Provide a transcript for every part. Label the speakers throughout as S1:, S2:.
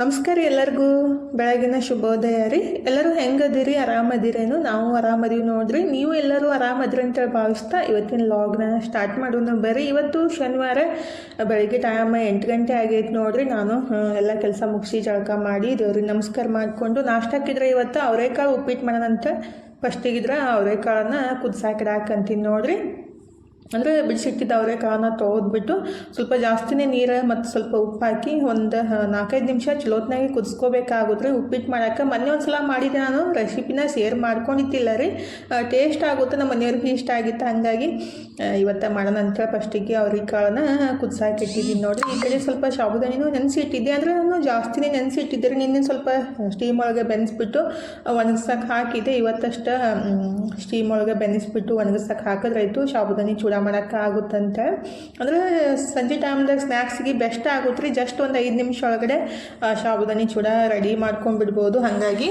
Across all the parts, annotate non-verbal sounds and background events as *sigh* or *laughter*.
S1: ನಮಸ್ಕಾರ ಎಲ್ಲರಿಗೂ. ಬೆಳಗಿನ ಶುಭೋದಯ ರೀ. ಎಲ್ಲರೂ ಹೆಂಗದಿರಿ? ಆರಾಮದಿರೇನು? ನಾವು ಆರಾಮದೀವಿ ನೋಡ್ರಿ. ನೀವು ಎಲ್ಲರೂ ಆರಾಮದ್ರಿ ಅಂತೇಳಿ ಭಾವಿಸ್ತಾ ಇವತ್ತಿನ ಲಾಗ್ನ ಸ್ಟಾರ್ಟ್ ಮಾಡೋಣ ಬರ್ರಿ ಇವತ್ತು ಶನಿವಾರ, ಬೆಳಗ್ಗೆ ಟೈಮ್ ಎಂಟು ಗಂಟೆ ಆಗೈತೆ ನೋಡ್ರಿ. ನಾನು ಎಲ್ಲ ಕೆಲಸ ಮುಗಿಸಿ ಜಳಕ ಮಾಡಿ ದೇವ್ರಿಗೆ ನಮಸ್ಕಾರ ಮಾಡಿಕೊಂಡು ನಾಷ್ಟಕ್ಕಿದ್ರೆ ಇವತ್ತು ಅವರೇಕಾಳು ಉಪ್ಪಿಟ್ಟು ಮಾಡೋಣಂತ ಫಸ್ಟಿಗಿದ್ರೆ ಅವರೇಕಾಳನ್ನು ಕುದಿಸಾಕಿಡಾಕಂತೀನಿ ನೋಡ್ರಿ. ಅಂದರೆ ಬಿಡಿಸಿಟ್ಟಿದ್ದ ಅವರೆಕಾಳನ್ನ ತೊಗೊದ್ಬಿಟ್ಟು ಸ್ವಲ್ಪ ಜಾಸ್ತಿನೇ ನೀರು ಮತ್ತು ಸ್ವಲ್ಪ ಉಪ್ಪು ಹಾಕಿ ಒಂದು ನಾಲ್ಕೈದು ನಿಮಿಷ ಚಲೋತ್ನಾಗೆ ಕುದಿಸ್ಕೋಬೇಕಾಗುತ್ತೆ ಉಪ್ಪಿಟ್ಟು ಮಾಡೋಕೆ ಮೊನ್ನೆ ಒಂದು ಸಲ ಮಾಡಿದ್ದೆ ನಾನು, ರೆಸಿಪಿನ ಶೇರ್ ಮಾಡ್ಕೊಂಡಿದ್ದಿಲ್ಲ ರೀ. ಟೇಸ್ಟ್ ಆಗುತ್ತೆ, ನಮ್ಮ ಮನೆಯವ್ರಿಗೆ ಇಷ್ಟ ಆಗಿತ್ತು. ಹಾಗಾಗಿ ಇವತ್ತು ಮಾಡೋಣ ನಂತರ ಫಸ್ಟಿಗೆ ಅವ್ರಿಗೆ ಕಾಳನ್ನ ಕುದಿಸಾಕಿಟ್ಟಿದ್ದೀನಿ ನೋಡಿರಿ. ಈ ಕಡೆ ಸ್ವಲ್ಪ ಶಾಬುದಾನಿನೂ ನೆನೆಸಿಟ್ಟಿದ್ದೆ ಅಂದರೆ ನಾನು ಜಾಸ್ತಿನೇ ನೆನೆಸಿಟ್ಟಿದ್ದೆ ನಿನ್ನೆ ಸ್ವಲ್ಪ ಸ್ಟೀಮ್ ಒಳಗೆ ಬೆನೆಸ್ಬಿಟ್ಟು ಒಣಗಿಸಕ್ಕೆ ಹಾಕಿದ್ದೆ. ಇವತ್ತಷ್ಟು ಸ್ಟೀಮ್ ಒಳಗೆ ಬೆನೆಸ್ಬಿಟ್ಟು ಒಣಗಿಸಕ್ಕೆ ಹಾಕಿದ್ರಾಯ್ತು. ಶಾಬುದಾನಿ ಚೂಡ ಮಾಡೋಕ್ಕೆ ಆಗುತ್ತಂತೆ ಅಂದರೆ ಸಂಜೆ ಟೈಮ್ದಾಗ ಸ್ನ್ಯಾಕ್ಸ್ಗೆ ಬೆಸ್ಟ್ ಆಗುತ್ತೆ ರೀ. ಜಸ್ಟ್ ಒಂದು ಐದು ನಿಮಿಷ ಒಳಗಡೆ ಸಾಬುದಾನಿ ಚೂಡ ರೆಡಿ ಮಾಡ್ಕೊಂಡ್ಬಿಡ್ಬೋದು. ಹಾಗಾಗಿ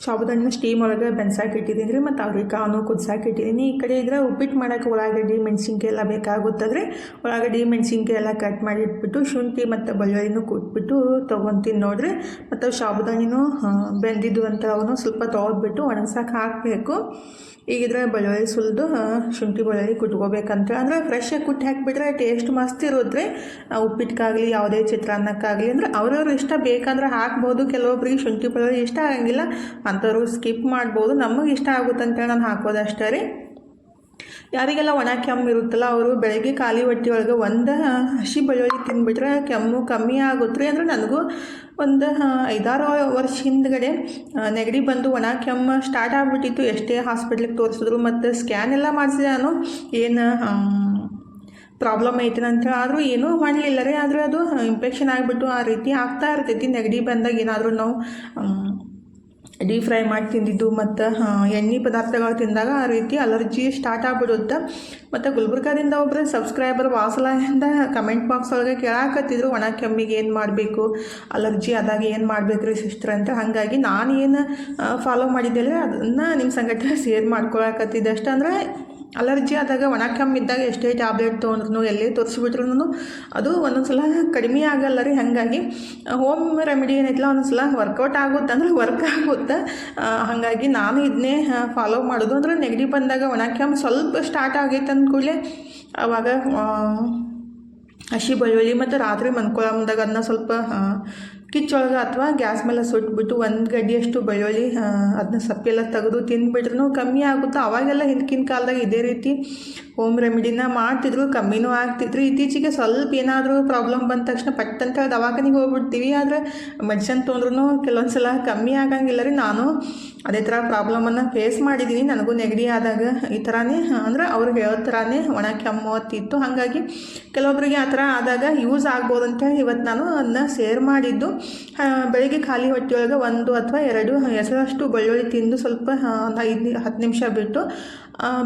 S1: ಸಾಬುದಾನಿನ ಸ್ಟೀಮ್ ಒಳಗೆ ಬೆನ್ಸಾಕಿ ಇಟ್ಟಿದ್ದೀನಿ ರೀ ಮತ್ತು ಅವ್ರಿಗೆ ಕಾನು ಕುದಿಸಾಕಿ ಇಟ್ಟಿದ್ದೀನಿ. ಈ ಕಡೆ ಇದ್ರೆ ಉಪ್ಪಿಟ್ಟು ಮಾಡೋಕ್ಕೆ ಉಳ್ಳಾಗಡ್ಡಿ ಮೆಣಸಿನ್ಕಾಯಿ ಎಲ್ಲ ಬೇಕಾಗುತ್ತದ್ರಿ. ಉಳ್ಳಾಗಡ್ಡಿ ಮೆಣಸಿನ್ಕಾಯಿ ಎಲ್ಲ ಕಟ್ ಮಾಡಿ ಇಟ್ಬಿಟ್ಟು ಶುಂಠಿ ಮತ್ತು ಬೆಳ್ಳುಳ್ಳಿನೂ ಕುಟ್ಬಿಟ್ಟು ತೊಗೊತೀನಿ ನೋಡ್ರಿ. ಮತ್ತು ಆ, ಬೆಂದಿದ್ದು ಅಂತ ಅವನು ಸ್ವಲ್ಪ ತೊಗೊದ್ಬಿಟ್ಟು ಒಣಗ್ಸಕ್ಕೆ ಹಾಕಬೇಕು. ಈಗಿದ್ರೆ ಬೆಳ್ಳುಳ್ಳಿ ಸುಲಿದು ಶುಂಠಿ ಬೆಳ್ಳುಳ್ಳಿ ಕುಟ್ಕೋಬೇಕಂತ ಅಂದರೆ ಫ್ರೆಶ್ ಆಗಿ ಕುಟ್ಟಿ ಹಾಕಿಬಿಟ್ರೆ ಟೇಸ್ಟ್ ಮಸ್ತ್ ಇರುತ್ತೆ ಉಪ್ಪಿಟ್ಟಕ್ಕಾಗಲಿ ಯಾವುದೇ ಚಿತ್ರಾನ್ನಕ್ಕಾಗಲಿ ಅಂದರೆ ಅವ್ರವ್ರ ಇಷ್ಟ ಬೇಕಂದ್ರೆ ಹಾಕ್ಬೋದು. ಕೆಲವೊಬ್ರಿಗೆ ಶುಂಠಿ ಬೆಳ್ಳುಳ್ಳಿ ಇಷ್ಟ ಆಗಂಗಿಲ್ಲ. ಅಂಥವ್ರು ಸ್ಕಿಪ್ ಮಾಡ್ಬೋದು. ನಮಗೆ ಇಷ್ಟ ಆಗುತ್ತೆ ಅಂತೇಳಿ ನಾನು ಹಾಕೋದಷ್ಟೇ ರೀ. ಯಾರಿಗೆಲ್ಲ ಒಣ ಕೆಮ್ಮು ಇರುತ್ತಲ್ಲ ಅವರು ಬೆಳಗ್ಗೆ ಖಾಲಿ ಹೊಟ್ಟೆ ಒಳಗೆ ಒಂದು ಹಸಿ ಬೆಳ್ಳುಳ್ಳಿ ತಿಂದುಬಿಟ್ರೆ ಕೆಮ್ಮು ಕಮ್ಮಿ ಆಗುತ್ತೆ ರೀ. ಅಂದರೆ ನನಗೂ ಒಂದು ಐದಾರು ವರ್ಷ ಹಿಂದ್ಗಡೆ ನೆಗಡಿ ಬಂದು ಒಣ ಕೆಮ್ಮು ಸ್ಟಾರ್ಟ್ ಆಗಿಬಿಟ್ಟಿತ್ತು. ಎಷ್ಟೇ ಹಾಸ್ಪಿಟ್ಲಿಗೆ ತೋರಿಸಿದ್ರು ಮತ್ತು ಸ್ಕ್ಯಾನ್ ಎಲ್ಲ ಮಾಡಿಸಿದೆ ನಾನು. ಏನು ಪ್ರಾಬ್ಲಮ್ ಐತೆ ಅಂತ ಆದರೂ ಏನೂ ಮಾಡಲಿಲ್ಲ ರೀ. ಆದರೆ ಅದು ಇನ್ಫೆಕ್ಷನ್ ಆಗಿಬಿಟ್ಟು ಆ ರೀತಿ ಆಗ್ತಾ ಇರ್ತೈತಿ. ನೆಗಡಿ ಬಂದಾಗ ಏನಾದರೂ ನಾವು ಡೀಪ್ ಫ್ರೈ ಮಾಡಿ ತಿಂದಿದ್ದು ಮತ್ತು ಎಣ್ಣೆ ಪದಾರ್ಥಗಳು ತಿಂದಾಗ ಆ ರೀತಿ ಅಲರ್ಜಿ ಸ್ಟಾರ್ಟ್ ಆಗಿಬಿಡುತ್ತೆ. ಮತ್ತು ಗುಲ್ಬರ್ಗಾದಿಂದ ಒಬ್ಬರು ಸಬ್ಸ್ಕ್ರೈಬರ್ ವಾಸಲೆಯಿಂದ ಕಮೆಂಟ್ ಬಾಕ್ಸ್ ಒಳಗೆ ಕೇಳಾಕತ್ತಿದ್ರು, ಒಣ ಕೆಮ್ಮಿಗೆ ಏನು ಮಾಡಬೇಕು? ಅಲರ್ಜಿ ಆದಾಗ ಏನು ಮಾಡಬೇಕು ರೀ ಸಿಸ್ಟರ್ ಅಂತ. ಹಾಗಾಗಿ ನಾನು ಏನು ಫಾಲೋ ಮಾಡಿದ್ದೆಲ್ಲ ಅದನ್ನು ನಿಮ್ಮ ಸಂಗಟ ಶೇರ್ ಮಾಡ್ಕೊಳಕತ್ತಿದ್ದೆ. ಅಷ್ಟೇ ಅಂದರೆ ಅಲರ್ಜಿ ಆದಾಗ ಒಣ ಕೆಮ್ಮಿದ್ದಾಗ ಎಷ್ಟೇ ಟ್ಯಾಬ್ಲೆಟ್ ತೊಗೊಂಡ್ರು ಎಲ್ಲೇ ತೋರಿಸ್ಬಿಟ್ರು ಅದು ಒಂದೊಂದು ಸಲ ಕಡಿಮೆ ಆಗಲ್ಲ ರೀ. ಹಾಗಾಗಿ ಹೋಮ್ ರೆಮಿಡಿ ಏನೈತಲ್ಲ ಒಂದೊಂದು ಸಲ ವರ್ಕೌಟ್ ಆಗುತ್ತೆ ಅಂದ್ರೆ ವರ್ಕ್ ಆಗುತ್ತೆ. ಹಾಗಾಗಿ ನಾನು ಇದನ್ನೇ ಫಾಲೋ ಮಾಡೋದು. ಅಂದರೆ ನೆಗಡಿ ಬಂದಾಗ ಒಣ ಕೆಮ್ಮು ಸ್ವಲ್ಪ ಸ್ಟಾರ್ಟ್ ಆಗೈತೆ ಅಂದ ಕೂಡಲೇ ಆವಾಗ ಹಸಿ ಬೆಳ್ಳುಳ್ಳಿ ಮತ್ತು ರಾತ್ರಿ ಮನ್ಕೊಳ್ಳೋ ಮುಂದಾಗ ಅದನ್ನ ಸ್ವಲ್ಪ ಕಿಚ್ಚೊಳಗೆ ಅಥವಾ ಗ್ಯಾಸ್ ಮೇಲೆ ಸುಟ್ಬಿಟ್ಟು ಒಂದು ಗಡ್ಡಿಯಷ್ಟು ಬೆಳ್ಳುಳ್ಳಿ ಅದನ್ನ ಸಪ್ಪೆಲ್ಲ ತೆಗೆದು ತಿಂದ್ಬಿಟ್ರೂ ಕಮ್ಮಿ ಆಗುತ್ತೆ? ಅವಾಗೆಲ್ಲ ಹಿಂದಿನ ಕಾಲದಾಗ ಇದೇ ರೀತಿ ಹೋಮ್ ರೆಮಿಡಿನ ಮಾಡ್ತಿದ್ರು, ಕಮ್ಮಿನೂ ಆಗ್ತಿದ್ರು. ಇತ್ತೀಚೆಗೆ ಸ್ವಲ್ಪ ಏನಾದರೂ ಪ್ರಾಬ್ಲಮ್ ಬಂದ ತಕ್ಷಣ ಪಟ್ ಅಂತ ದವಾಖಾನಿಗೆ ಹೋಗ್ಬಿಡ್ತೀವಿ. ಆದರೆ ಮೆಡಿಸನ್ ತೊಂದ್ರೂ ಕೆಲವೊಂದು ಸಲ ಕಮ್ಮಿ ಆಗಂಗಿಲ್ಲ ರೀ. ನಾನು ಅದೇ ಥರ ಪ್ರಾಬ್ಲಮನ್ನು ಫೇಸ್ ಮಾಡಿದ್ದೀನಿ ನನಗೂ ನೆಗಡಿ ಆದಾಗ ಈ ಥರನೇ ಅಂದ್ರೆ ಅವ್ರು ಹೇಳೋ ಥರನೇ ಒಣ ಕೆಮ್ಮು ಅತ್ತಿತ್ತು ಹಾಗಾಗಿ ಕೆಲವೊಬ್ಬರಿಗೆ ಆ ಥರ ಆದಾಗ ಯೂಸ್ ಆಗ್ಬೋದು ಅಂತ ಇವತ್ತು ನಾನು ಅದನ್ನ ಶೇರ್ ಮಾಡಿದ್ದು. ಬೆಳಿಗ್ಗೆ ಖಾಲಿ ಹೊಟ್ಟೆಯೊಳಗೆ ಒಂದು ಅಥವಾ ಎರಡು ಹೆಸರಷ್ಟು ಬೆಳ್ಳುಳ್ಳಿ ತಿಂದು ಸ್ವಲ್ಪ ಒಂದು ಐದು ಹತ್ತು ನಿಮಿಷ ಬಿಟ್ಟು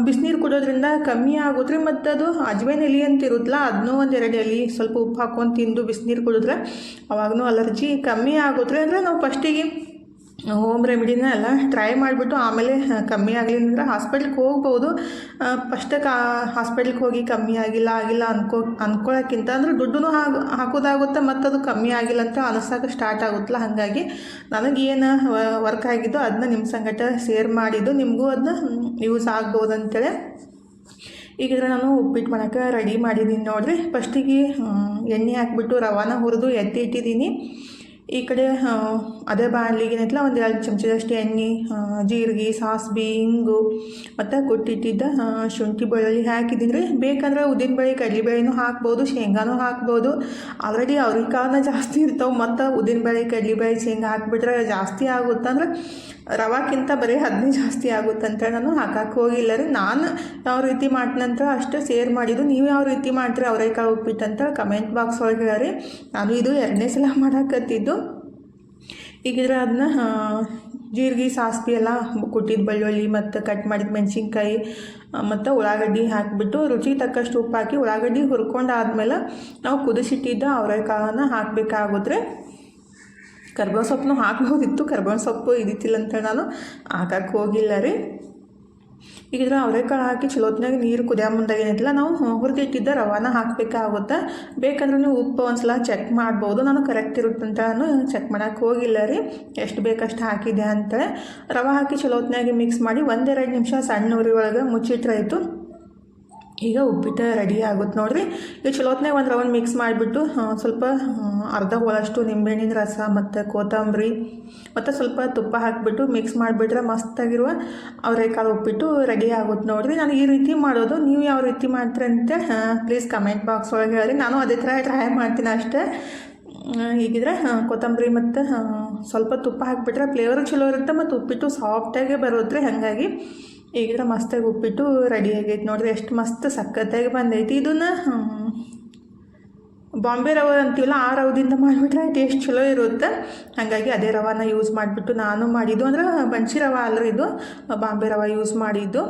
S1: ಬಿಸಿನೀರು ಕುಡೋದ್ರಿಂದ ಕಮ್ಮಿ ಆಗುತ್ತೆ ರೀ ಮತ್ತು ಅದು ಅಜ್ವೈನ್ ಎಲೆ ಅಂತ ಇರುತ್ತಲ್ಲ ಅದನ್ನೂ ಒಂದು ಎರಡು ಎಲೆ ಸ್ವಲ್ಪ ಉಪ್ಪು ಹಾಕೊಂಡು ತಿಂದು ಬಿಸಿನೀರು ಕುಡಿದ್ರೆ ಅವಾಗೂ ಅಲರ್ಜಿ ಕಮ್ಮಿ ಆಗುತ್ತೆ ಅಂದರೆ ನಾವು ಫಸ್ಟಿಗೆ ಹೋಮ್ ರೆಮಿಡಿನ ಎಲ್ಲ ಟ್ರೈ ಮಾಡಿಬಿಟ್ಟು ಆಮೇಲೆ ಕಮ್ಮಿ ಆಗಲಿಲ್ಲ ಅಂದರೆ ಹಾಸ್ಪಿಟ್ಲಿಗೆ ಹೋಗ್ಬೋದು. ಫಸ್ಟಕ್ಕೆ ಹಾಸ್ಪಿಟ್ಲಿಗೆ ಹೋಗಿ ಕಮ್ಮಿ ಆಗಿಲ್ಲ ಆಗಿಲ್ಲ ಅನ್ಕೋ ಅನ್ಕೊಳ್ಳೋಕ್ಕಿಂತ ಅಂದರೆ ದುಡ್ಡು ಹಾಕಿ ಹಾಕೋದಾಗುತ್ತೆ ಮತ್ತು ಅದು ಕಮ್ಮಿ ಆಗಿಲ್ಲ ಅಂತ ಅನಿಸೋಕೆ ಸ್ಟಾರ್ಟ್ ಆಗುತ್ತಲ್ಲ, ಹಾಗಾಗಿ ನನಗೇನು ವರ್ಕ್ ಆಗಿದ್ದು ಅದನ್ನ ನಿಮ್ಮ ಸಂಗಟ ಶೇರ್ ಮಾಡಿದ್ದು, ನಿಮಗೂ ಅದನ್ನ ಯೂಸ್ ಆಗ್ಬೋದು ಅಂತೇಳಿ ಈಗಿದ್ರೆ ನಾನು ಉಪ್ಪಿಟ್ಟು ಮಾಡೋಕೆ ರೆಡಿ ಮಾಡಿದ್ದೀನಿ ನೋಡಿರಿ. ಫಸ್ಟಿಗೆ ಎಣ್ಣೆ ಹಾಕ್ಬಿಟ್ಟು ರವಾನ ಹುರಿದು ಎತ್ತಿ ಇಟ್ಟಿದ್ದೀನಿ ಈ ಕಡೆ ಅದೇ ಬಾಣಲಿಗೆ ಏನೈತಲ್ಲ ಒಂದು ಎರಡು ಚಮಚದಷ್ಟು ಎಣ್ಣೆ ಜೀರಿಗೆ, ಸಾಸ್ಬಿ ಹಿಂಗು ಮತ್ತು ಕೊಟ್ಟಿಟ್ಟಿದ್ದ ಶುಂಠಿ ಬೆಳ್ಳುಳ್ಳಿ ಹಾಕಿದ್ದೀನಿ. ರೀ ಬೇಕಂದ್ರೆ ಉದ್ದಿನಬೇಳೆ ಕಡಲೆಬೇಳೆನೂ ಹಾಕ್ಬೋದು, ಶೇಂಗಾನೂ ಹಾಕ್ಬೋದು. ಆಲ್ರೆಡಿ ಅವ್ರಿಗೆ ಜಾಸ್ತಿ ಇರ್ತಾವೆ. ಮತ್ತು ಉದ್ದಿನಬೇಳೆ ಕಡಲೆಬೇಳೆ ಶೇಂಗಾ ಹಾಕಿಬಿಟ್ರೆ ಜಾಸ್ತಿ ಆಗುತ್ತೆ. ಅಂದ್ರೆ ರವಾಕ್ಕಿಂತ ಬರೀ ಅದನ್ನೇ ಜಾಸ್ತಿ ಆಗುತ್ತೆ ಅಂತ ನಾನು ಹಾಕಕ್ಕೆ ಹೋಗಿಲ್ಲ ರೀ. ನಾನು ಯಾವ ರೀತಿ ಮಾಡ್ತೀನಂತ ಅಷ್ಟು ಶೇರ್ ಮಾಡಿದ್ದು. ನೀವು ಯಾವ ರೀತಿ ಮಾಡ್ತೀರಿ ಅವರೇಕಾಳು ಉಪ್ಪಿಟ್ಟು ಅಂತ ಕಮೆಂಟ್ ಬಾಕ್ಸ್ ಒಳಗೆ ಹೇಳ್ರಿ ನಾನು ಇದು ಎರಡನೇ ಸಲ ಮಾಡಾಕತ್ತಿದ್ದು. ಈಗಿದ್ರೆ ಅದನ್ನ ಜೀರಿಗೆ ಸಾಸ್ಪಿ ಎಲ್ಲ ಕುಟ್ಟಿದ ಬೆಳ್ಳುಳ್ಳಿ ಮತ್ತು ಕಟ್ ಮಾಡಿದ ಮೆಣಸಿನ್ಕಾಯಿ ಮತ್ತು ಉಳ್ಳಾಗಡ್ಡಿ ಹಾಕಿಬಿಟ್ಟು ರುಚಿಗೆ ತಕ್ಕಷ್ಟು ಉಪ್ಪು ಹಾಕಿ ಉಳ್ಳಾಗಡ್ಡಿ ಹುರ್ಕೊಂಡಾದ್ಮೇಲೆ ನಾವು ಕುದಿಸಿಟ್ಟಿದ್ದ ಅವರೆಕಾಳನ್ನ ಹಾಕಬೇಕಾಗುತ್ತೆ ಕರ್ಬೇವು ಸೊಪ್ಪನ್ನು ಹಾಕ್ಬೋದಿತ್ತು ಕರ್ಬೇವು ಸೊಪ್ಪು ಇದಿತ್ತಿಲ್ಲ ಅಂತ ನಾನು ಹಾಕಕ್ಕೆ ಹೋಗಿಲ್ಲ ರೀ. ಈಗಿದ್ರೆ ಅವರೆಕಾಳು ಹಾಕಿ ಚಲೋತ್ನಾಗ ನೀರು ಕುದಿಯ ಮುಂದಾಗ ನಾವು ನಾವು ಹುರಿದಿಟ್ಟಿದ್ದ ರವಾನ ಹಾಕಬೇಕಾಗುತ್ತೆ. ಬೇಕಂದ್ರೆ ನೀವು ಉಪ್ಪು ಒಂದ್ಸಲ ಚೆಕ್ ಮಾಡ್ಬೋದು. ನಾನು ಕರೆಕ್ಟ್ ಇರುತ್ತಂತ ಚೆಕ್ ಮಾಡೋಕೆ ಹೋಗಿಲ್ಲ ರೀ. ಎಷ್ಟು ಬೇಕಷ್ಟು ಹಾಕಿದೆ ಅಂತೇಳಿ ರವೆ ಹಾಕಿ ಚಲೋತ್ನಾಗೆ ಮಿಕ್ಸ್ ಮಾಡಿ ಒಂದೆರಡು ನಿಮಿಷ ಸಣ್ಣ ಉರಿ ಒಳಗೆ ಮುಚ್ಚಿಟ್ರಾಯ್ತು. ಈಗ ಉಪ್ಪಿಟ್ಟು ರೆಡಿ ಆಗುತ್ತೆ ನೋಡಿರಿ. ಈಗ ಚಲೋತ್ನಾಗ ಒಂದು ರೌಂಡ್ ಮಿಕ್ಸ್ ಮಾಡಿಬಿಟ್ಟು ಸ್ವಲ್ಪ ಅರ್ಧ ಹೋಳಷ್ಟು ನಿಂಬೆಹಣ್ಣಿನ ರಸ ಮತ್ತು ಕೊತ್ತಂಬರಿ ಮತ್ತು ಸ್ವಲ್ಪ ತುಪ್ಪ ಹಾಕಿಬಿಟ್ಟು ಮಿಕ್ಸ್ ಮಾಡಿಬಿಟ್ರೆ ಮಸ್ತಾಗಿರುವ ಅವರೆಕಾಳು ಉಪ್ಪಿಟ್ಟು ರೆಡಿ ಆಗುತ್ತೆ ನೋಡಿರಿ. ನಾನು ಈ ರೀತಿ ಮಾಡೋದು. ನೀವು ಯಾವ ರೀತಿ ಮಾಡ್ತೀರ ಅಂತ ಪ್ಲೀಸ್ ಕಮೆಂಟ್ ಬಾಕ್ಸ್ ಒಳಗೆ ಹೇಳಿ. ನಾನು ಅದೇ ಥರ ಟ್ರೈ ಮಾಡ್ತೀನಿ ಅಷ್ಟೇ. ಹೀಗಿದ್ರೆ ಕೊತ್ತಂಬರಿ ಮತ್ತು ಸ್ವಲ್ಪ ತುಪ್ಪ ಹಾಕಿಬಿಟ್ರೆ ಫ್ಲೇವರ್ ಚಲೋ ಇರುತ್ತೆ ಮತ್ತು ಉಪ್ಪಿಟ್ಟು ಸಾಫ್ಟಾಗೆ ಬರುತ್ತೆ ಹಾಗಾಗಿ ಈಗಿದ್ರೆ ಮಸ್ತಾಗಿ ಉಪ್ಪಿಟ್ಟು ರೆಡಿ ಆಗೈತೆ. ನೋಡ್ರಿ ಎಷ್ಟು ಮಸ್ತ್ ಸಖತ್ತಾಗಿ ಬಂದೈತಿ. ಇದನ್ನ ಬಾಂಬೆ ರವೆ ಅಂತೀವಲ್ಲ, ಆ ರವದಿಂದ ಮಾಡಿಬಿಟ್ರೆ ಟೇಸ್ಟ್ ಚಲೋ ಇರುತ್ತೆ. ಹಾಗಾಗಿ ಅದೇ ರವಾನ ಯೂಸ್ ಮಾಡಿಬಿಟ್ಟು ನಾನು ಮಾಡಿದ್ದು. ಅಂದ್ರೆ ಬನ್ಸಿ ರವೆ ಅಲ್ರಿ ಇದು. ಬಾಂಬೆ ರವೆ ಯೂಸ್ ಮಾಡಿದ್ದು.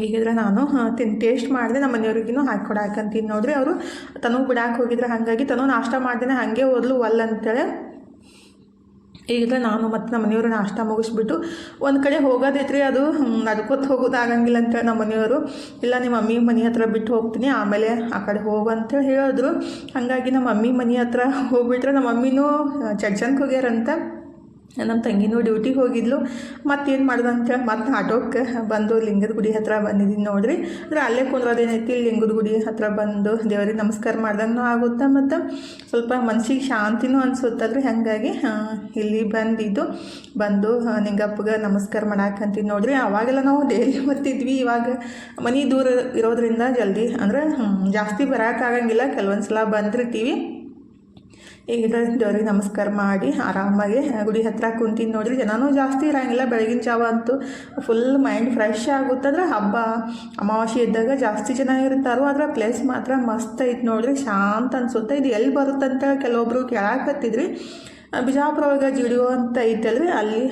S1: ಈಗಿದ್ರೆ ನಾನು ತಿನ್ ಟೇಸ್ಟ್ ಮಾಡಿದೆ. ನಮ್ಮ ಮನೆಯವ್ರಿಗೂ ಹಾಕಿ ಕೊಡಾಕಂತೀನಿ ನೋಡ್ರಿ. ಅವರು ತನಗೆ ಬಿಡಾಕೆ ಹೋಗಿದ್ರೆ ಹಾಗಾಗಿ ತನೂ ನಾಷ್ಟ ಮಾಡ್ದೇನೆ ಹಾಗೆ ಓದ್ಲು ಒಲ್ಲ ಅಂತೇಳಿ. ಈಗಿದ್ರೆ ನಾನು ಮತ್ತು ನಮ್ಮ ಮನೆಯವರು ನಾಷ್ಟ ಮುಗಿಸ್ಬಿಟ್ಟು ಒಂದು ಕಡೆ ಹೋಗೋದೈತ್ರಿ ಅದು ನಡ್ಕೊತ ಹೋಗೋದಾಗಂಗಿಲ್ಲ ಅಂತೇಳಿ ನಮ್ಮ ಮನೆಯವರು. ಇಲ್ಲ, ನಿಮ್ಮ ಮಮ್ಮಿ ಮನೆ ಹತ್ರ ಬಿಟ್ಟು ಹೋಗ್ತೀನಿ, ಆಮೇಲೆ ಆ ಕಡೆ ಹೋಗು ಅಂತೇಳಿ ಹೇಳಿದ್ರು. ಹಾಗಾಗಿ ನಮ್ಮ ಮಮ್ಮಿ ಮನೆ ಹತ್ರ ಹೋಗ್ಬಿಟ್ರೆ ನಮ್ಮ ಮಮ್ಮಿನೂ ಚಡ್ಚನ್ಗೆ ಹೋಗ್ಯಾರಂತ. ನಮ್ಮ ತಂಗಿನೂ ಡ್ಯೂಟಿಗೆ ಹೋಗಿದ್ಲು. ಮತ್ತೇನು ಮಾಡ್ದೆ ಮತ್ತು ಆಟೋಕ್ಕೆ ಬಂದು ಲಿಂಗದ ಗುಡಿ ಹತ್ರ ಬಂದಿದ್ದೀನಿ ನೋಡ್ರಿ. ಅಂದ್ರೆ ಅಲ್ಲೇ ಕುಂದ್ರೋದೇನೈತಿ ಲಿಂಗದ ಗುಡಿ ಹತ್ರ ಬಂದು ದೇವರಿಗೆ ನಮಸ್ಕಾರ ಮಾಡ್ದಂಗೂ ಆಗುತ್ತೆ ಮತ್ತು? ಸ್ವಲ್ಪ ಮನ್ಸಿಗೆ ಶಾಂತಿನೂ ಅನಿಸುತ್ತಲ್ರಿ, ಹಾಗಾಗಿ ಇಲ್ಲಿ ಬಂದಿದ್ದು. ಬಂದು ನಿಂಗಪ್ಪಗೆ ನಮಸ್ಕಾರ ಮಾಡಾಕಂತೀನಿ ನೋಡ್ರಿ. ಅವಾಗೆಲ್ಲ ನಾವು ಡೈಲಿ ಬರ್ತಿದ್ವಿ, ಇವಾಗ ಮನೆ ದೂರ ಇರೋದ್ರಿಂದ ಜಲ್ದಿ, ಅಂದ್ರೆ ಜಾಸ್ತಿ ಬರೋಕ್ಕಾಗಂಗಿಲ್ಲ ಕೆಲವೊಂದು ಸಲ ಬಂದಿರ್ತೀವಿ. ಈಗ ನಮಸ್ಕಾರ ಮಾಡಿ, ಆರಾಮಾಗಿ ಗುಡಿ ಹತ್ತಿರ ಕುಂತೀನಿ ನೋಡಿರಿ. ಜನನೂ ಜಾಸ್ತಿ ಇರೋಂಗಿಲ್ಲ. ಬೆಳಗಿನ ಜಾವ ಅಂತೂ ಫುಲ್ ಮೈಂಡ್ ಫ್ರೆಶ್ ಆಗುತ್ತಂದ್ರೆ ಹಬ್ಬ ಅಮಾವಾಸ್ಯೆ ಇದ್ದಾಗ ಜಾಸ್ತಿ ಜನ ಇರ್ತಾರೋ. ಅದರ ಪ್ಲೇಸ್ ಮಾತ್ರ ಮಸ್ತ್ ಐತೆ ನೋಡ್ರಿ. ಶಾಂತ ಅನ್ಸುತ್ತೆ. ಇದು ಎಲ್ಲಿ ಬರುತ್ತಂತ ಕೆಲವೊಬ್ರು ಕೇಳಾಕತ್ತಿದ್ರಿ ಬಿಜಾಪುರ ಒಳಗೆ ಜಿಡಿಯೋ ಅಂತ ಐತಲ್ರಿ. ಅಲ್ಲಿ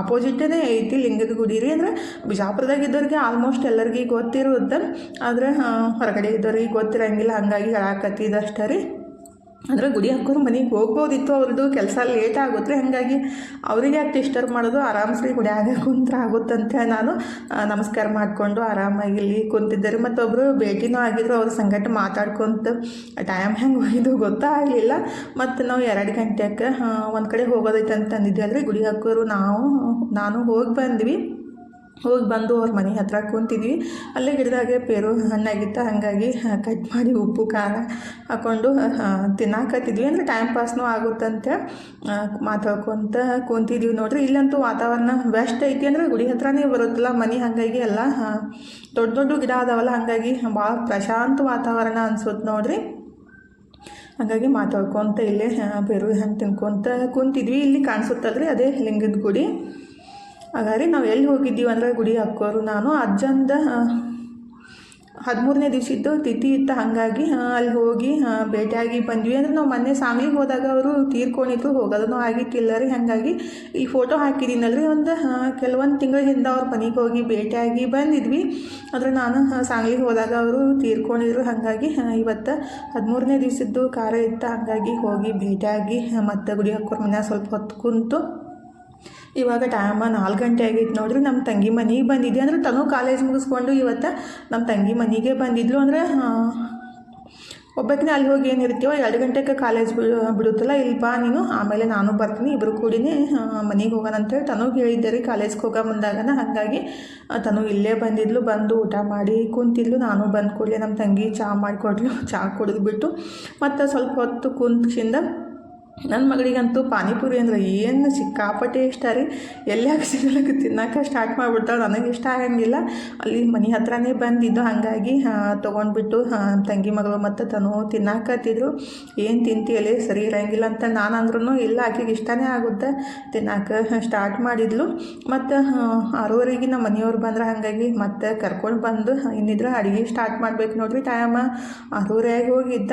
S1: ಅಪೋಸಿಟೇ ಐತಿ ಲಿಂಗದ ಗುಡಿ ರೀ. ಅಂದ್ರೆ ಬಿಜಾಪುರದಾಗ ಇದ್ದವ್ರಿಗೆ ಆಲ್ಮೋಸ್ಟ್ ಎಲ್ಲರಿಗೂ ಗೊತ್ತಿರುತ್ತೆ. ಆದರೆ ಹೊರಗಡೆ ಇದ್ದವ್ರಿಗೆ ಗೊತ್ತಿರಂಗಿಲ್ಲ. ಹಂಗಾಗಿ ಹೇಳಾಕತ್ತಿದ್ದಷ್ಟೇ ರೀ. ಅಂದ್ರೆ ಗುಡಿ ಹಾಕೋರು ಮನೆಗೆ ಹೋಗ್ಬೋದಿತ್ತು ಅವ್ರದ್ದು ಕೆಲಸ ಲೇಟ್ ಆಗುತ್ತೆ, ಹಾಗಾಗಿ ಅವ್ರಿಗೆ ಯಾಕೆ ಡಿಸ್ಟರ್ಬ್ ಮಾಡೋದು? ಆರಾಮ್ಸ್ರಿ ಗುಡಿಯಾಗ ಕುಂತ್ರೆ ಆಗುತ್ತಂತೆ ನಾನು. ನಮಸ್ಕಾರ ಮಾಡಿಕೊಂಡು ಆರಾಮಾಗಿ ಇಲ್ಲಿ ಕುಂತಿದ್ದರು ಮತ್ತೊಬ್ಬರು ಭೇಟಿನೂ ಆಗಿದ್ರು, ಅವ್ರ ಸಂಗಟ ಮಾತಾಡ್ಕೊಂತ ಟೈಮ್ ಹೆಂಗೆ ಹೋಗಿದ್ದು ಗೊತ್ತಾಗಲಿಲ್ಲ ಮತ್ತು ನಾವು ಎರಡು ಗಂಟೆಗೆ ಒಂದು ಕಡೆ ಹೋಗೋದೈತೆ ಅಂತ ಅಂದಿದ್ವಿ. ಅಂದರೆ ಗುಡಿ ಹಾಕೋರು ನಾವು, ನಾನು ಹೋಗಿ ಬಂದ್ವಿ. ಹೋಗಿ ಬಂದು ಅವ್ರ ಮನೆ ಹತ್ರ ಕೂತಿದ್ವಿ. ಅಲ್ಲೇ ಗಿಡದಾಗೆ ಪೇರು ಹಣ್ಣಾಗಿತ್ತು. ಹಾಗಾಗಿ ಕಟ್ ಮಾಡಿ ಉಪ್ಪು, ಖಾರ ಹಾಕ್ಕೊಂಡು ತಿನ್ನಾಕತ್ತಿದ್ವಿ. ಅಂದರೆ ಟೈಮ್ ಪಾಸ್ನೂ ಆಗುತ್ತಂತೆ. ಮಾತಾಡ್ಕೊತ ಕುಂತಿದ್ವಿ ನೋಡ್ರಿ. ಇಲ್ಲಂತೂ ವಾತಾವರಣ ಬೆಸ್ಟ್ ಐತಿ ಅಂದರೆ ಗುಡಿ ಹತ್ರನೇ ಬರುತ್ತಲ್ಲ, ಮನೆ ಹಾಗಾಗಿ ಎಲ್ಲ ದೊಡ್ಡ ದೊಡ್ಡ ಗಿಡ ಅದಾವಲ್ಲ, ಹಾಗಾಗಿ ಭಾಳ ಪ್ರಶಾಂತ ವಾತಾವರಣ ಅನ್ಸುತ್ತೆ ನೋಡ್ರಿ. ಹಾಗಾಗಿ ಮಾತಾಡ್ಕೊತ ಇಲ್ಲೇ ಪೇರು ಹಣ್ಣು ತಿನ್ಕೊತ ಕುಂತಿದ್ವಿ. ಇಲ್ಲಿ ಕಾಣಿಸುತ್ತಲ್ರಿ ಅದೇ ಲಿಂಗದ ಗುಡಿ. ಹಾಗಾದ್ರೆ ನಾವು ಎಲ್ಲಿ ಹೋಗಿದ್ದೀವಿ ಅಂದರೆ ಗುಡಿ ಹಾಕೋರು ನಾನು, ಅಜ್ಜಂದ ಹದಿಮೂರನೇ ದಿವಸದ್ದು ತಿಥಿ ಇತ್ತು ಹಾಗಾಗಿ ಅಲ್ಲಿ ಹೋಗಿ ಭೇಟಿಯಾಗಿ ಬಂದ್ವಿ. ಅಂದ್ರೆ ನಾವು ಮೊನ್ನೆ ಸಾಂಗ್ಲಿಗೆ ಹೋದಾಗ ಅವರು ತೀರ್ಕೊಂಡಿದ್ರು, ಹೋಗೋದನ್ನು ಆಗಿತ್ತಿಲ್ಲ ರೀ. ಹಾಗಾಗಿ ಈ ಫೋಟೋ ಹಾಕಿದ್ದೀನಲ್ರಿ ಒಂದು ಕೆಲವೊಂದು ತಿಂಗಳ ಹಿಂದೆ ಅವ್ರ ಮನೆಗೆ ಹೋಗಿ ಭೇಟಿಯಾಗಿ ಬಂದಿದ್ವಿ. ಆದರೆ ನಾನು ಸಾಂಗ್ಲಿಗೆ ಹೋದಾಗ ಅವರು ತೀರ್ಕೊಂಡಿದ್ರು. ಹಾಗಾಗಿ ಇವತ್ತು ಹದಿಮೂರನೇ ದಿವಸದ್ದು ಕಾರ್ಯ ಇತ್ತು. ಹಾಗಾಗಿ ಹೋಗಿ ಭೇಟಿಯಾಗಿ ಮತ್ತು ಗುಡಿ ಹಾಕೋರ್ ಮನೆ ಸ್ವಲ್ಪ ಹೊತ್ತು ಕುಂತು ಇವಾಗ ಟೈಮ ನಾಲ್ಕು ಗಂಟೆ ಆಗೈತೆ ನೋಡ್ರಿ ನಮ್ಮ ತಂಗಿ ಮನೆಗೆ ಬಂದಿದ್ದೆ ಅಂದ್ರೆ ತನೂ ಕಾಲೇಜ್ ಮುಗಿಸ್ಕೊಂಡು ಇವತ್ತು ನಮ್ಮ ತಂಗಿ ಮನೆಗೆ ಬಂದಿದ್ಲು. ಅಂದರೆ ಒಬ್ಬಕ್ಕಿನ ಅಲ್ಲಿ ಹೋಗಿ ಏನಿರ್ತೀವೋ ಎರಡು ಗಂಟೆಗೆ ಕಾಲೇಜ್ ಬಿಡು ಬಿಡುತ್ತಲ್ಲ, ಇಲ್ಲಿ ನೀನು. ಆಮೇಲೆ ನಾನು ಬರ್ತೀನಿ ಇಬ್ಬರು ಕೂಡಿನೇ ಮನೆಗೆ ಹೋಗೋಣ ಅಂತೇಳಿ ತನಗೆ ಹೇಳಿದ್ದೆ ರೀ ಕಾಲೇಜ್ಗೆ ಹೋಗೋ ಬಂದಾಗನ ಹಾಗಾಗಿ ತನು ಇಲ್ಲೇ ಬಂದಿದ್ಲು. ಬಂದು ಊಟ ಮಾಡಿ ಕುಂತಿದ್ಲು. ನಾನು ಬಂದು ಕೂಡಲೇ ನಮ್ಮ ತಂಗಿ ಚಹಾ ಮಾಡಿಕೊಡ್ಲು. ಚಹಾ ಕುಡಿದ್ಬಿಟ್ಟು ಮತ್ತು ಸ್ವಲ್ಪ ಹೊತ್ತು ಕುಂತ್ಸಿಂದ ನನ್ನ ಮಗಳಿಗಂತೂ ಪಾನಿಪುರಿ ಅಂದ್ರೆ ಏನು ಸಿಕ್ಕಾಪಟ್ಟೆ ಇಷ್ಟ ರೀ. ಎಲ್ಲಾಗ ಸಿಗಲಕ್ಕೆ ತಿನ್ನಕ್ಕೆ ಸ್ಟಾರ್ಟ್ ಮಾಡಿಬಿಡ್ತಾಳೆ ನನಗೆ ಇಷ್ಟ ಆಗಂಗಿಲ್ಲ. ಅಲ್ಲಿ ಮನೆ ಹತ್ರನೇ ಬಂದಿದ್ದು, ಹಾಗಾಗಿ ತೊಗೊಂಡ್ಬಿಟ್ಟು ತಂಗಿ ಮಗಳು ಮತ್ತು ತನು ತಿನ್ನಾಕತ್ತಿದ್ರು. ಏನು ತಿಂತೀಯಲ್ಲಿ ಸರಿ ಇರಂಗಿಲ್ಲ ಅಂತ ನಾನು ಅಂದ್ರೂ ಇಲ್ಲ, ಆಕೆಗೆ ಇಷ್ಟನೇ ಆಗುತ್ತೆ ತಿನ್ನಕ್ಕೆ ಸ್ಟಾರ್ಟ್ ಮಾಡಿದ್ಲು. ಮತ್ತು ಆರೂವರೆಗೆ ನಮ್ಮ ಮನೆಯವ್ರು ಬಂದ್ರೆ ಹಾಗಾಗಿ ಮತ್ತೆ ಕರ್ಕೊಂಡು ಬಂದು ಇನ್ನಿದ್ರೆ ಅಡುಗೆ ಸ್ಟಾರ್ಟ್ ಮಾಡ್ಬೇಕು ನೋಡ್ರಿ ಟೈಮ ಆರೂವರೆಗೆ ಹೋಗಿದ್ದ.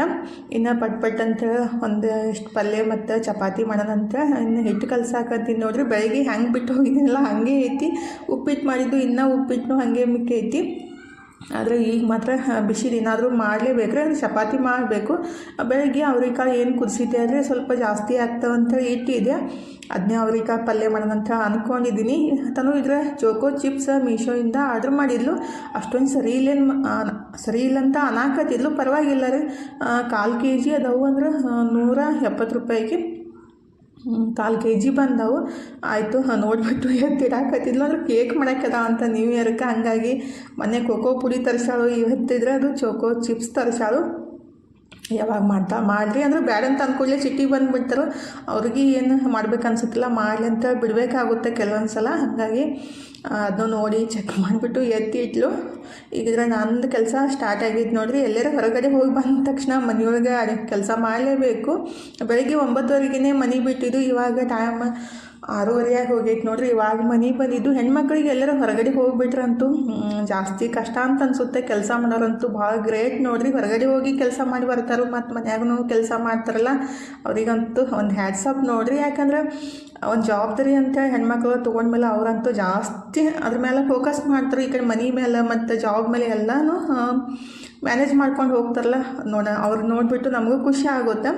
S1: ಇನ್ನು ಪಟ್ ಪಟ್ ಅಂತ ಒಂದು ಇಷ್ಟು ಪಲ್ಯ ಮತ್ತು ಚಪಾತಿ ಮಾಡೋಣಂತ ಇನ್ನು ಹಿಟ್ಟು ಕಲ್ಸಾಕತ್ತೀನಿ ನೋಡ್ರಿ, ಬೆಳಗ್ಗೆ ಹೆಂಗೆ ಬಿಟ್ಟು ಹೋಗಿದ್ದೀನಲ್ಲ ಹಾಗೆ ಐತಿ. ಉಪ್ಪಿಟ್ಟು ಮಾಡಿದ್ದು ಇನ್ನೂ ಉಪ್ಪಿಟ್ಟು ಹಾಗೆ ಮಿಕ್ಕಿ ಐತಿ. ಆದರೆ ಈಗ ಮಾತ್ರ ಬಿಸಿದು ಏನಾದರೂ ಮಾಡಲೇಬೇಕು ಅಂದರೆ ಚಪಾತಿ ಮಾಡಬೇಕು. ಬೆಳಗ್ಗೆ ಅವ್ರಿಕಾಯಿ ಏನು ಕುದಿಸಿದ್ದೆ ಅಂದರೆ ಸ್ವಲ್ಪ ಜಾಸ್ತಿ ಆಗ್ತಾವಂತ ಇಟ್ಟಿದೆ ಅದನ್ನೇ ಅವ್ರಿಕಾಯಿ ಪಲ್ಯ ಮಾಡೋದಂತ ಅಂದ್ಕೊಂಡಿದ್ದೀನಿ ತನು ಇದ್ರೆ ಚೋಕೋ ಚಿಪ್ಸ್ ಮೀಶೋಯಿಂದ ಆರ್ಡ್ರ್ ಮಾಡಿದ್ಲು. ಅಷ್ಟೊಂದು ಸರಿ ಇಲ್ಲೇನು ಸರಿ ಇಲ್ಲಂತ ಅಂತ ಅನಾಕತ್ತಿದ್ಲು ಪರವಾಗಿಲ್ಲ ರೀ. ಕಾಲು ಕೆ ಜಿ ಅದಾವು ಅಂದ್ರೆ ನೂರ ಎಪ್ಪತ್ತು ರೂಪಾಯಿಗೆ ಕಾಲು ಕೆ ಜಿ ಬಂದವು. ಆಯಿತು ನೋಡಿಬಿಟ್ಟು *laughs* ಎತ್ತಿಡಾಕತ್ತಿದ್ಲು ಅಂದ್ರೆ ಕೇಕ್ ಮಾಡಕ್ಕದ ಅಂತ ನ್ಯೂ ಇಯರ್ಗೆ ಹಂಗಾಗಿ ಮೊನ್ನೆ ಕೋಕೋ ಪುಡಿ ತರಿಸಾಳು ಇವತ್ತಿದ್ರೆ ಅದು ಚೋಕೋ ಚಿಪ್ಸ್ ತರಿಸಾಳು ಯಾವಾಗ ಮಾಡ್ತಾ ಮಾಡಿರಿ ಅಂದ್ರೆ ಬ್ಯಾಡ ಅಂತ ಅಂದ್ಕೊಳ್ಳಿ ಚಿಟ್ಟಿ ಬಂದುಬಿಡ್ತಾರೆ ಅವ್ರಿಗೆ ಏನು ಮಾಡ್ಬೇಕು ಅನ್ಸುತ್ತಿಲ್ಲ. ಮಾಡಲಿ ಅಂತ ಬಿಡಬೇಕಾಗುತ್ತೆ ಕೆಲವೊಂದು ಸಲ ಹಾಗಾಗಿ ಅದನ್ನು ನೋಡಿ ಚೆಕ್ *laughs* ಮಾಡಿಬಿಟ್ಟು ಎತ್ತಿ ಇಟ್ಲು. ಈಗಿದ್ರೆ ನಂದು ಕೆಲಸ ಸ್ಟಾರ್ಟ್ ಆಗಿದ್ದು ನೋಡಿರಿ, ಎಲ್ಲರ ಹೊರಗಡೆ ಹೋಗಿ ಬಂದ ತಕ್ಷಣ ಮನೆಯೊಳಗೆ ಅದಕ್ಕೆ ಕೆಲಸ ಮಾಡಲೇಬೇಕು. ಬೆಳಗ್ಗೆ ಒಂಬತ್ತುವರೆಗೆ ಮನೆ ಬಿಟ್ಟಿದ್ದು, ಇವಾಗ ಟೈಮ್ ಆರೂವರೆಯಾಗಿ ಹೋಗೈತೆ ನೋಡ್ರಿ. ಇವಾಗ ಮನೆ ಬಂದಿದ್ದು, ಹೆಣ್ಮಕ್ಳಿಗೆ ಎಲ್ಲರೂ ಹೊರಗಡೆ ಹೋಗಿಬಿಟ್ರಂತೂ ಜಾಸ್ತಿ ಕಷ್ಟ ಅಂತ ಅನ್ಸುತ್ತೆ. ಕೆಲಸ ಮಾಡೋರಂತೂ ಭಾಳ ಗ್ರೇಟ್ ನೋಡ್ರಿ. ಹೊರಗಡೆ ಹೋಗಿ ಕೆಲಸ ಮಾಡಿ ಬರ್ತಾರೋ ಮತ್ತು ಮನ್ಯಾಗೂ ಕೆಲಸ ಮಾಡ್ತಾರಲ್ಲ, ಅವರಿಗಂತೂ ಒಂದು ಹ್ಯಾಟ್ಸಪ್ ನೋಡ್ರಿ. ಯಾಕಂದ್ರೆ, ಒಂದು ಜವಾಬ್ದಾರಿ ಅಂತ ಹೆಣ್ಮಕ್ಳು ತೊಗೊಂಡ್ಮೇಲೆ ಅವರಂತೂ ಜಾಸ್ತಿ ಅದ್ರ ಮೇಲೆ ಫೋಕಸ್ ಮಾಡ್ತಾರೆ ಈ ಕಡೆ ಮನೆ ಮೇಲೆ ಮತ್ತು ಜಾಬ್ ಮೇಲೆ ಎಲ್ಲನೂ ಮ್ಯಾನೇಜ್ ಮಾಡ್ಕೊಂಡು ಹೋಗ್ತಾರಲ್ಲ, ನೋಡ, ಅವ್ರು ನೋಡಿಬಿಟ್ಟು ನಮಗೂ ಖುಷಿ ಆಗುತ್ತೆ.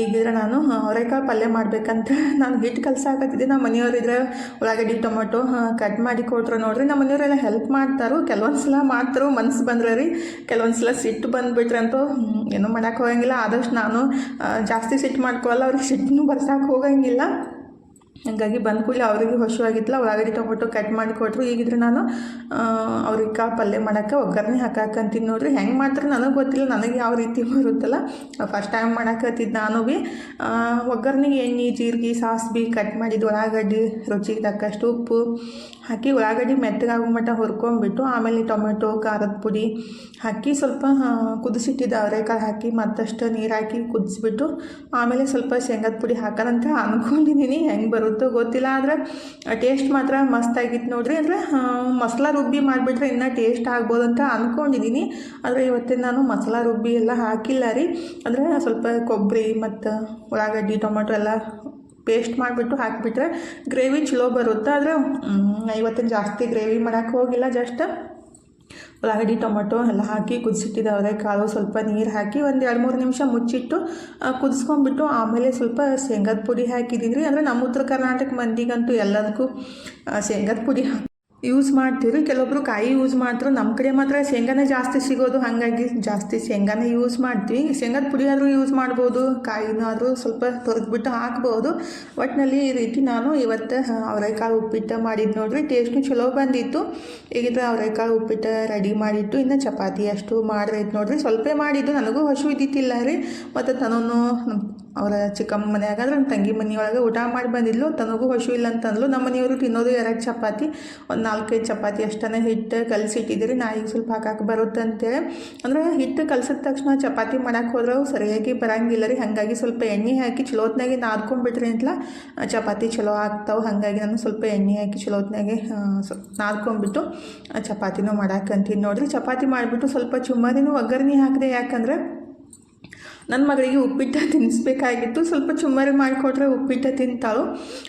S1: ಈಗಿದ್ರೆ ನಾನು ಅವರೆಕಾಳು ಪಲ್ಯ ಮಾಡಬೇಕಂತ *laughs* ನಾನು ಹಿಟ್ಟು ಕಲ್ಸಾಕತ್ತಿದ್ದೆ ನಮ್ಮ ಮನೆಯವರಿದ್ರೆ ಉಳ್ಳಾಗಡ್ಡಿ ಟೊಮೊಟೊ ಕಟ್ ಮಾಡಿ ಕೊಟ್ರು ನೋಡ್ರಿ. ನಮ್ಮ ಮನೆಯವರೆಲ್ಲ ಹೆಲ್ಪ್ ಮಾಡ್ತಾರೋ. ಕೆಲವೊಂದು ಸಲ ಮಾಡ್ತಾರೋ, ಮನ್ಸು ಬಂದ್ರೆ ರೀ. ಕೆಲವೊಂದು ಸಲ ಸಿಟ್ಟು ಬಂದುಬಿಟ್ರಂತೂ ಏನೂ ಮಾಡೋಕೆ ಹೋಗಂಗಿಲ್ಲ. ಆದಷ್ಟು ನಾನು ಜಾಸ್ತಿ ಸಿಟ್ಟು ಮಾಡ್ಕೊಳ್ಳಲ್ಲ ಅವ್ರಿಗೆ ಸಿಟ್ಟನ್ನು ಬರ್ಸಕ್ಕೆ ಹೋಗಂಗಿಲ್ಲ. ಹಂಗಾಗಿ ಬಂದ ಕೂಡಲೇ ಅವರಿಗೆ ಅವ್ರು ಉಳ್ಳಾಗಡ್ಡಿ ಟೊಮೊಟೊ ಕಟ್ ಮಾಡಿ ಕೊಟ್ಟರು ಈಗಿದ್ರೆ ನಾನು ಅವ್ರಿಗೆ ಕಾ ಪಲ್ಯ ಮಾಡೋಕ್ಕೆ ಒಗ್ಗರಣೆ ಹಾಕಾಕಂತೀನಿ ನೋಡ್ರಿ. ಹೆಂಗೆ ಮಾಡ್ತಾರೆ ನನಗೆ ಗೊತ್ತಿಲ್ಲ. ನನಗೆ ಯಾವ ರೀತಿ *laughs* ಬರುತ್ತಲ್ಲ. ಫಸ್ಟ್ ಟೈಮ್ ಮಾಡಾಕತ್ತಿದ್ದು ನಾನು ಭೀ ಒಗ್ಗರಣೆಗೆ ಎಣ್ಣೆ, ಜೀರಿಗೆ ಸಾಸ್ಬಿ ಕಟ್ ಮಾಡಿದ್ದು, ಉಳ್ಳಾಗಡ್ಡಿ, ರುಚಿಗೆ ತಕ್ಕಷ್ಟು ಉಪ್ಪು ಹಾಕಿ ಉಳ್ಳಾಗಡ್ಡಿ ಮೆತ್ತಗಾಗೋ ಮಟ್ಟ ಹುರ್ಕೊಂಡ್ಬಿಟ್ಟು, ಆಮೇಲೆ ಟೊಮೆಟೊ, ಖಾರದ ಪುಡಿ ಹಾಕಿ ಸ್ವಲ್ಪ ಕುದಿಸಿಟ್ಟಿದ್ದು ಅವರೆಕಾಳು ಹಾಕಿ ಮತ್ತಷ್ಟು ನೀರು ಹಾಕಿ ಕುದಿಸ್ಬಿಟ್ಟು, ಆಮೇಲೆ ಸ್ವಲ್ಪ ಶೇಂಗದ ಪುಡಿ ಹಾಕೋಣಂತ ಅಂದ್ಕೊಂಡಿದ್ದೀನಿ ಹೆಂಗೆ ಬರುತ್ತೋ ಗೊತ್ತಿಲ್ಲ ಆದರೆ ಟೇಸ್ಟ್ ಮಾತ್ರ ಮಸ್ತಾಗಿತ್ತು ನೋಡಿರಿ. ಅಂದರೆ ಮಸಾಲ ರುಬ್ಬಿ ಮಾಡಿಬಿಟ್ರೆ ಇನ್ನೂ ಟೇಸ್ಟ್ ಆಗ್ಬೋದು ಅಂತ ಅಂದ್ಕೊಂಡಿದ್ದೀನಿ ಆದರೆ ಇವತ್ತಿನ ನಾನು ಮಸಾಲ ರುಬ್ಬಿ ಎಲ್ಲ ಹಾಕಿಲ್ಲ ರೀ. ಅಂದರೆ ಸ್ವಲ್ಪ ಕೊಬ್ಬರಿ ಮತ್ತು ಉಳ್ಳಾಗಡ್ಡಿ, ಟೊಮೆಟೊ ಎಲ್ಲ ಪೇಸ್ಟ್ ಮಾಡಿಬಿಟ್ಟು ಹಾಕಿಬಿಟ್ರೆ ಗ್ರೇವಿ ಚಲೋ ಬರುತ್ತೆ. ಆದರೆ ಇವತ್ತಿನ ಜಾಸ್ತಿ ಗ್ರೇವಿ ಮಾಡೋಕ್ಕೆ ಹೋಗಿಲ್ಲ ಜಸ್ಟ್ ಉಳ್ಳಾಗಡ್ಡಿ ಟೊಮೊಟೊ ಎಲ್ಲ ಹಾಕಿ ಕುದಿಸಿಟ್ಟಿದ್ದವ್ರೆ ಕಾಳು. ಸ್ವಲ್ಪ ನೀರು ಹಾಕಿ ಒಂದು ಎರಡು ಮೂರು ನಿಮಿಷ ಮುಚ್ಚಿಟ್ಟು ಕುದಿಸ್ಕೊಂಡ್ಬಿಟ್ಟು ಆಮೇಲೆ ಸ್ವಲ್ಪ ಶೇಂಗದ ಪುಡಿ ಹಾಕಿದ್ದೀನಿ ರೀ ಅಂದರೆ ನಮ್ಮ ಉತ್ತರ ಕರ್ನಾಟಕ ಮಂದಿಗಂತೂ ಎಲ್ಲದಕ್ಕೂ ಶೇಂಗದ ಪುಡಿ ಯೂಸ್ ಮಾಡ್ತೀವಿ. ಕೆಲವೊಬ್ಬರು ಕಾಯಿ ಯೂಸ್ ಮಾಡ್ತಾರೆ ನಮ್ಮ ಕಡೆ ಮಾತ್ರ ಶೇಂಗಾನೇ ಜಾಸ್ತಿ ಸಿಗೋದು. ಹಾಗಾಗಿ ಜಾಸ್ತಿ ಶೇಂಗಾನೇ ಯೂಸ್ ಮಾಡ್ತೀವಿ. ಶೇಂಗಾದ ಪುಡಿ ಆದರೂ ಯೂಸ್ ಮಾಡ್ಬೋದು. ಕಾಯಿನಾದರೂ ಸ್ವಲ್ಪ ತೊರೆದ್ಬಿಟ್ಟು ಹಾಕ್ಬೋದು. ಒಟ್ಟಿನಲ್ಲಿ ಈ ರೀತಿ ನಾನು ಇವತ್ತು ಅವರೆಕಾಳು ಉಪ್ಪಿಟ್ಟು ಮಾಡಿದ್ದು ನೋಡಿರಿ. ಟೇಸ್ಟು ಚಲೋ ಬಂದಿತ್ತು. ಈಗಿದ್ರೆ ಅವರೆಕಾಳು ಉಪ್ಪಿಟ್ಟು ರೆಡಿ ಮಾಡಿಟ್ಟು ಇನ್ನು ಚಪಾತಿ ಅಷ್ಟು ಮಾಡಿರೈತೆ ನೋಡಿರಿ. ಸ್ವಲ್ಪ ಮಾಡಿದ್ದು. ನನಗೂ ಹಸು ಇದ್ದಿತ್ತಿಲ್ಲ ರೀ. ಮತ್ತು ತನೂ ಅವರ ಚಿಕ್ಕಮ್ಮ ಮನೆಯಾಗಾದ್ರೆ ನಮ್ಮ ತಂಗಿ ಮನೆಯೊಳಗೆ ಊಟ ಮಾಡಿ ಬಂದಿದ್ಲು. ತನಗೂ ಹಸು ಇಲ್ಲ ಅಂತಂದ್ಲು. ನಮ್ಮ ಮನೆಯವರು ತಿನ್ನೋದು ಎರಡು ಚಪಾತಿ, ಒಂದು ನಾಲ್ಕೈದು ಚಪಾತಿ ಅಷ್ಟೇ ಹಿಟ್ಟು ಕಲಸಿಟ್ಟಿದ್ದೀರಿ. ನಾಯಿಗೆ ಸ್ವಲ್ಪ ಹಾಕಕ್ಕೆ ಬರುತ್ತೆ ಅಂತೇಳಿ. ಅಂದ್ರೆ ಹಿಟ್ಟು ಕಲಸಿದ ತಕ್ಷಣ ಚಪಾತಿ ಮಾಡಕ್ಕೆ ಹೋದ್ರೆ ಸರಿಯಾಗಿ ಬರಂಗಿಲ್ಲ ರೀ. ಹಾಗಾಗಿ ಸ್ವಲ್ಪ ಎಣ್ಣೆ ಹಾಕಿ ಚಲೋತ್ನಾಗೆ ನಾದ್ಕೊಂಡ್ಬಿಟ್ರಿ ಅಂತ ಚಪಾತಿ ಚಲೋ ಆಗ್ತಾವೆ. ಹಾಗಾಗಿ ನಾನು ಸ್ವಲ್ಪ ಎಣ್ಣೆ ಹಾಕಿ ಚಲೋತ್ನಾಗೆ ನಾದ್ಕೊಂಡ್ಬಿಟ್ಟು ಚಪಾತಿನೂ ಮಾಡಾಕಂತೀನಿ ನೋಡ್ರಿ. ಚಪಾತಿ ಮಾಡಿಬಿಟ್ಟು ಸ್ವಲ್ಪ ಚುಮ್ಮರಿನೂ ಒಗ್ಗರಣೆ ಹಾಕಿದೆ ಯಾಕಂದ್ರೆ ನನ್ನ ಮಗಳಿಗೆ ಉಪ್ಪಿಟ್ಟು ತಿನ್ನಿಸ್ಬೇಕಾಗಿತ್ತು. ಸ್ವಲ್ಪ ಚುಮ್ಮರಿ ಮಾಡಿಕೊಟ್ರೆ ಉಪ್ಪಿಟ್ಟು ತಿಂತಾಳು.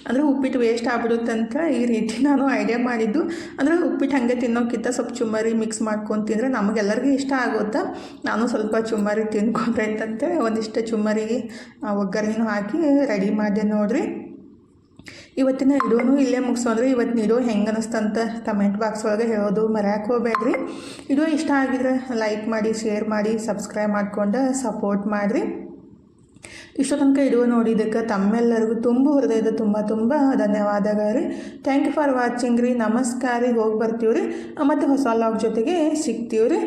S1: ಅಂದರೆ ಉಪ್ಪಿಟ್ಟು ವೇಸ್ಟ್ ಆಗ್ಬಿಡುತ್ತಂತ ಈ ರೀತಿ ನಾನು ಐಡಿಯಾ ಮಾಡಿದ್ದು. ಅಂದರೆ ಉಪ್ಪಿಟ್ಟು ಹಾಗೆ ತಿನ್ನೋಕ್ಕಿಂತ ಸ್ವಲ್ಪ ಚುಮ್ಮರಿ ಮಿಕ್ಸ್ ಮಾಡ್ಕೊಂಡು ತಿಂದರೆ ನಮಗೆಲ್ಲರಿಗೂ ಇಷ್ಟ ಆಗುತ್ತಾ? ನಾನು ಸ್ವಲ್ಪ ಚುಮ್ಮರಿ ತಿನ್ಕೊಂಡ್ರೆ ಅಂತಂತೆ ಒಂದಿಷ್ಟು ಚುಮ್ಮರಿಗೆ ಒಗ್ಗರಣೆನೂ ಹಾಕಿ ರೆಡಿ ಮಾಡಿದೆ ನೋಡ್ರಿ. ಇವತ್ತಿನ ಇರೋನು ಇಲ್ಲೇ ಮುಗಿಸೋದ್ರೆ. ಇವತ್ತಿನ ವಿಡಿಯೋ ಹೆಂಗೆ ಅನ್ನಿಸ್ತಂತ ಕಮೆಂಟ್ ಬಾಕ್ಸ್ ಒಳಗೆ ಹೇಳೋದು ಮರ್ಯಾಕೆ ಹೋಗ್ಬೇಡ್ರಿ. ಇದು ಇಷ್ಟ ಆಗಿದ್ರೆ ಲೈಕ್ ಮಾಡಿ ಶೇರ್ ಮಾಡಿ ಸಬ್ಸ್ಕ್ರೈಬ್ ಮಾಡ್ಕೊಂಡು ಸಪೋರ್ಟ್ ಮಾಡಿರಿ. ಇಷ್ಟು ತನಕ ಇಡುವ ನೋಡಿದ್ದಕ್ಕೆ ತಮ್ಮೆಲ್ಲರಿಗೂ ತುಂಬ ಹೃದಯದ ತುಂಬ ತುಂಬ ಧನ್ಯವಾದಗಳು ರೀ. ಥ್ಯಾಂಕ್ ಯು ಫಾರ್ ವಾಚಿಂಗ್ ರೀ. ನಮಸ್ಕಾರ ರೀ. ಹೋಗಿ ಬರ್ತೀವಿ ರೀ ಮತ್ತು ಹೊಸ ಲಾಗ್ ಜೊತೆಗೆ ಸಿಗ್ತೀವಿ ರೀ